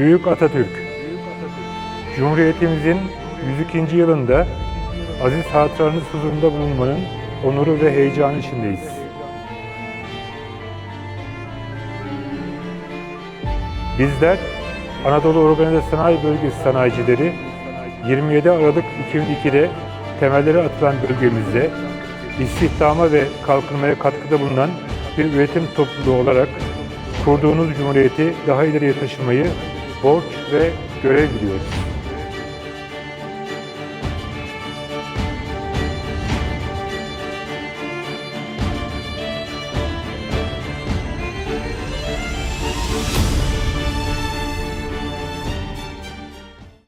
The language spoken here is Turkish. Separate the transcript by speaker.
Speaker 1: Büyük Atatürk Cumhuriyetimizin 102. yılında aziz hatıranız huzurunda bulunmanın onuru ve heyecanı içindeyiz. Bizler Anadolu Organize Sanayi Bölgesi sanayicileri 27 Aralık 2002'de temelleri atılan bölgemizde istihdama ve kalkınmaya katkıda bulunan bir üretim topluluğu olarak kurduğunuz cumhuriyeti daha ileriye taşımayı borç ve görev biliyoruz.